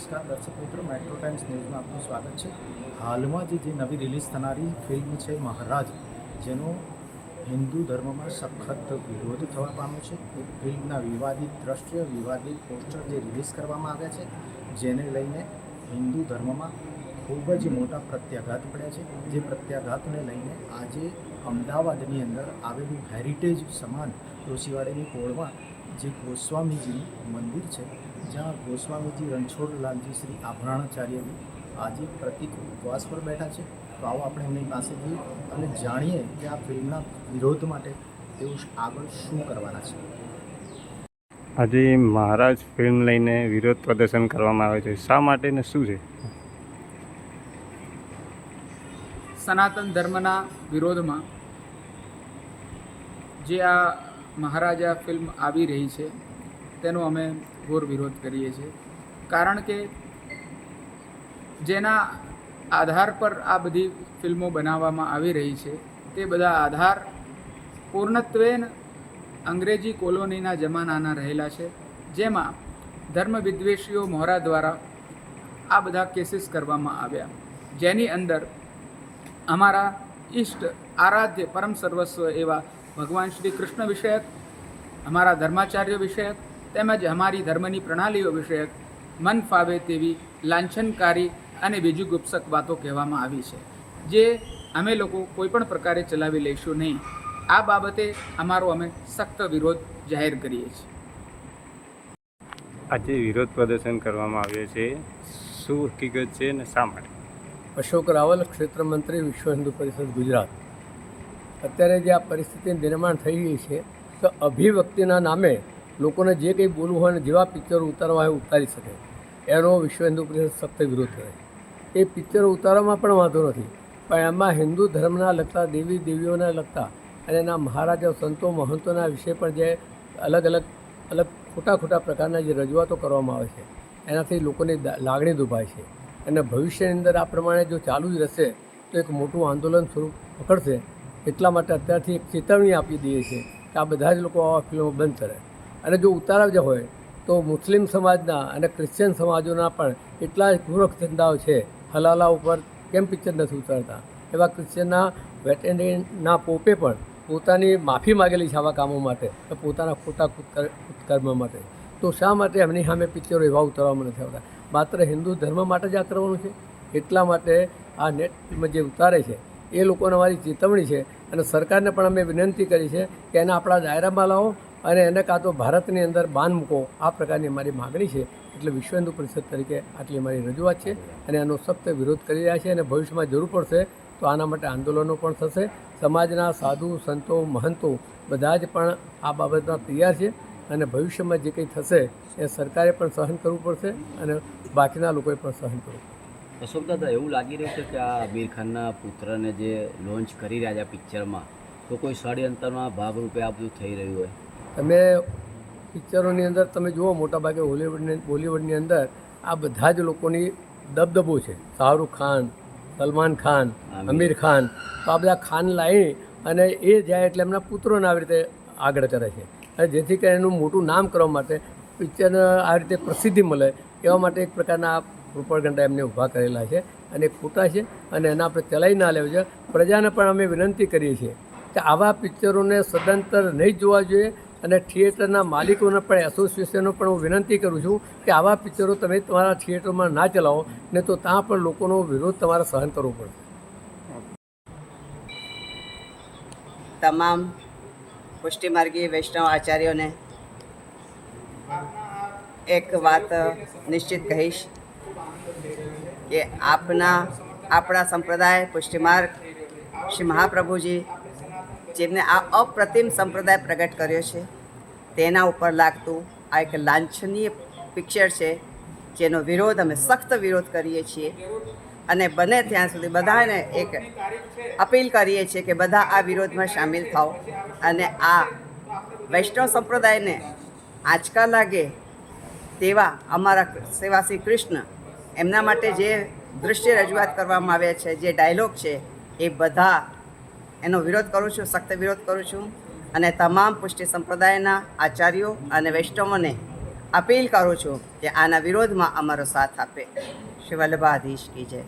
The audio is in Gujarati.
નમસ્કાર, દર્શક મિત્રો મેટ્રો ટાઈમ્સ ન્યૂઝમાં આપનું સ્વાગત છે. હાલમાં જે જે નવી રિલીઝ થનારી ફિલ્મ છે મહારાજ, જેનો હિન્દુ ધર્મમાં સખત વિરોધ થવા પામ્યો છે. એ ફિલ્મના વિવાદિત દ્રશ્ય વિવાદિત પોસ્ટર જે રિલીઝ કરવામાં આવ્યા છે, જેને લઈને હિન્દુ ધર્મમાં ખૂબ જ મોટા પ્રત્યાઘાત પડ્યા છે. જે પ્રત્યાઘાતને લઈને આજે અમદાવાદની અંદર આવેલું હેરિટેજ સમાન ડોશીવાડીની કોળમાં જે ગોસ્વામીજીનું મંદિર છે જ્યાં ગોસ્વામીજી રણછોડલાલજી શ્રી આભરાણાચાર્યજી આજે પ્રતિક ઉપવાસ પર બેઠા છે. તો આવો આપણે એમની પાસે જઈએ અને જાણીએ કે આ ફિલ્મના વિરોધ માટે તેઓ આગળ શું કરવાના છે. આજે મહારાજ ફિલ્મ લઈને વિરોધ પ્રદર્શન કરવામાં આવે છે. શા માટે ને શું છે? સનાતન ધર્મના વિરોધમાં જે આ મહારાજા ફિલ્મ આવી રહી છે તેનો અમે ઘોર વિરોધ કરીએ છીએ. કારણ કે જેના આધાર પર આ બધી ફિલ્મો બનાવવામાં આવી રહી છે, તે બધા આધાર પૂર્ણત્વેન અંગ્રેજી કોલોનીના જમાનાના રહેલા છે, જેમાં ધર્મ વિદ્વેષીઓ મોહરા દ્વારા આ બધા કેસીસ કરવામાં આવ્યા. જેની અંદર અમારા ઈષ્ટ આરાધ્ય પરમ સર્વસ્વ એવા ભગવાન શ્રી કૃષ્ણ વિષયક, અમારા ધર્માચાર્ય વિષયક તેમજ અમારી ધર્મની પ્રણાલીઓ વિષયક મન ફાવે તેવી લાંછનકારી અને બીજુગુપ્સક વાતો કહેવામાં આવી છે જે અમે લોકો કોઈપણ પ્રકારે ચલાવી લઈશું નહીં. આ બાબતે અમારો અમે સખ્ત વિરોધ જાહેર કરીએ છીએ. આજે વિરોધ પ્રદર્શન કરવામાં આવ્યું છે. શું હકીકત છે ને શા માટે? અશોક રાવલ ક્ષેત્ર મંત્રી વિશ્વ હિન્દુ પરિષદ ગુજરાત. અત્યારે જે આ પરિસ્થિતિ નિર્માણ થઈ ગઈ છે તો અભિવ્યક્તિના નામે લોકોને જે કંઈ બોલવું હોય ને જેવા પિક્ચરો ઉતારવા હોય ઉતારી શકે. એનો વિશ્વ હિન્દુ પરિષદ સખ્ત વિરોધ કરે. એ પિક્ચરો ઉતારવામાં પણ વાંધો નથી. પણ એમાં હિન્દુ ધર્મના લગતા, દેવી દેવીઓના લગતા અને એના મહારાજા, સંતો, મહંતોના વિશે પણ જે અલગ અલગ અલગ ખોટા ખોટા પ્રકારના જે રજૂઆતો કરવામાં આવે છે, એનાથી લોકોની લાગણી દુભાય છે. અને ભવિષ્યની અંદર આ પ્રમાણે જો ચાલુ જ રહેશે, તો એક મોટું આંદોલન સ્વરૂપ પકડશે. એટલા માટે અત્યારથી એક ચેતવણી આપી દઈએ છીએ કે આ બધા જ લોકો આવા ફિલ્મો બંધ કરે. અને જો ઉતારા જ હોય, તો મુસ્લિમ સમાજના અને ક્રિશ્ચિયન સમાજોના પણ એટલા જ ગોરખ ધંધાઓ છે, હલાલા ઉપર કેમ પિક્ચર નથી ઉતારતા? એવા ક્રિશ્ચિયનના વેટેનરીના પોપે પણ પોતાની માફી માગેલી છે આવા કામો માટે પોતાના ખોટા કુત્કર- કુત્કર્મ માટે. તો શા માટે એમની સામે પિક્ચરો એવા ઉતારવામાં નથી આવતા? માત્ર હિન્દુ ધર્મ માટે જ આ કરવાનું છે? એટલા માટે આ નેટ જે ઉતારે છે, એ લોકોને અમારી ચેતવણી છે અને સરકારને પણ અમે વિનંતી કરી છે કે એને આપણા દાયરામાં લાવો અને એને કાં તો ભારતની અંદર બાન મૂકો. આ પ્રકારની અમારી માગણી છે. એટલે વિશ્વ હિન્દુ પરિષદ તરીકે આટલી અમારી રજૂઆત છે અને એનો સખ્ત વિરોધ કરી રહ્યા છે અને ભવિષ્યમાં જરૂર પડશે તો આના માટે આંદોલનો પણ થશે. સમાજના સાધુ, સંતો, મહંતો બધા જ પણ આ બાબતમાં તૈયાર છે અને ભવિષ્યમાં જે કંઈ થશે એ સરકારે પણ સહન કરવું પડશે અને બાકીના લોકોએ પણ સહન કરવું અશોક દાદા એવું લાગી રહ્યું છે કે આ આમિર ખાનના પુત્રને જે લોન્ચ કરી રહ્યા છે પિક્ચરમાં તો કોઈ ષડયંત્રમાં ભાગરૂપે આ બધું થઈ રહ્યું હોય? તમે પિક્ચરોની અંદર તમે જુઓ મોટાભાગે હોલીવુડની બોલિવૂડની અંદર આ બધા જ લોકોની દબદબો છે. શાહરૂખ ખાન સલમાન ખાન આમિર ખાન તો આ બધા ખાન લાવી અને એ જાય એટલે એમના પુત્રોને આવી રીતે આગળ કરે છે. અને જેથી કરીને એનું મોટું નામ કરવા માટે પિક્ચરને આ રીતે પ્રસિદ્ધિ મળે એવા માટે એક પ્રકારના પ્રોપરગંડા એમને ઊભા કરેલા છે અને એ ખોટા છે અને એના આપણે ચલાવી ના લેવું છે પ્રજાને પણ અમે વિનંતી કરીએ છીએ કે આવા પિક્ચરોને સદંતર નહીં જોવા જોઈએ. અને થિયેટરના માલિકોને પણ એસોસિએશનો પણ હું વિનંતી કરું છું કે આવા પિક્ચરો તમે તમારા થિયેટરમાં ના ચલાવો, ને તો ત્યાં પણ લોકોનો વિરોધ તમારે સહન કરવો પડશે તમામ પુષ્ટિમાર્ગી વૈષ્ણવ આચાર્યોને એક વાત નિશ્ચિત કહીશ કે આપના, આપણા સંપ્રદાય પુષ્ટિમાર્ગ શ્રી મહાપ્રભુજી જેમને આ અપ્રતિમ સંપ્રદાય પ્રગટ કર્યો છે, તેના ઉપર લાગતું આ એક લાંછનીય પિક્ચર છે, જેનો વિરોધ અમે સખ્ત વિરોધ કરીએ છીએ અને બને ત્યાં સુધી બધાને એક અપીલ કરીએ છીએ કે બધા આ વિરોધમાં સામેલ થાઓ અને આ વૈષ્ણવ સંપ્રદાયને આંચકા લાગે તેવા અમારા સેવા શ્રી કૃષ્ણ એમના માટે જે દૃશ્ય રજૂઆત કરવામાં આવ્યા છે, જે ડાયલોગ છે, એ બધા એનો વિરોધ કરું છું, સખ્ત વિરોધ કરું છું અને તમામ પુષ્ટિ સંપ્રદાયના આચાર્યો અને વૈષ્ણવોને અપીલ કરું છું કે આના વિરોધમાં અમારો સાથ આપે. શ્રી વલ્લભાધીશ કી જય.